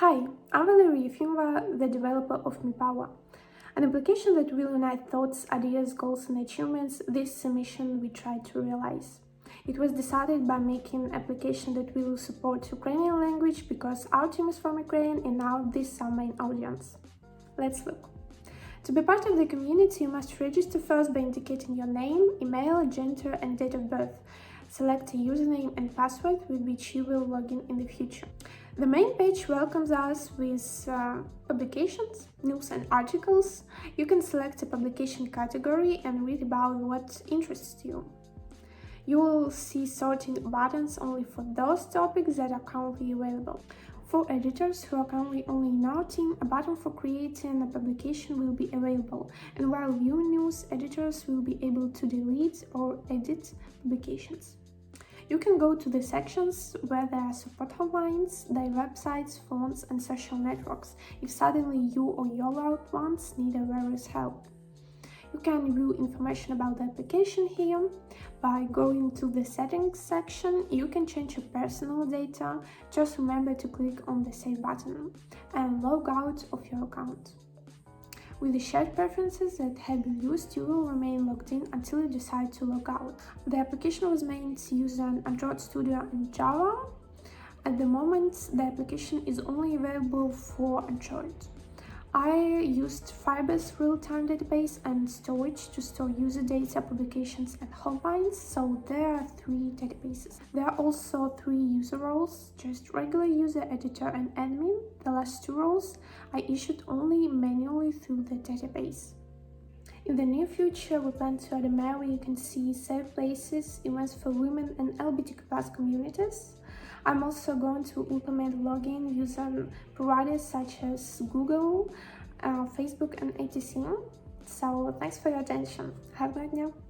Hi, I'm Valeria Yefimova, the developer of MiPower, an application that will unite thoughts, ideas, goals, and achievements. This mission we try to realize. It was decided by making an application that will support Ukrainian language because our team is from Ukraine and now this is our main audience. Let's look. To be part of the community, you must register first by indicating your name, email, gender, and date of birth. Select a username and password with which you will log in in the future. The main page welcomes us with uh, publications, news, and articles. You can select a publication category and read about what interests you. You will see sorting buttons only for those topics that are currently available. For editors who are currently only in our team, a button for creating a publication will be available, and while viewing news, editors will be able to delete or edit publications. You can go to the sections where there are support hotlines, their websites, phones, and social networks if suddenly you or your loved ones need a various help. You can view information about the application here. By going to the settings section, you can change your personal data. Just remember to click on the save button and log out of your account. With the shared preferences that have been used, you will remain logged in until you decide to log out. The application was made using Android Studio and Java. At the moment, the application is only available for Android. I used Firebase real-time database and storage to store user data, publications, and hotlines, so there are three databases. There are also three user roles, just regular user, editor, and admin. The last two roles I issued only manually through the database. In the near future, we plan to add a map where you can see safe places, events for women and LGBTQ communities. I'm also going to implement login using providers such as Google, uh, Facebook, and etc. So thanks for your attention. Have a great day.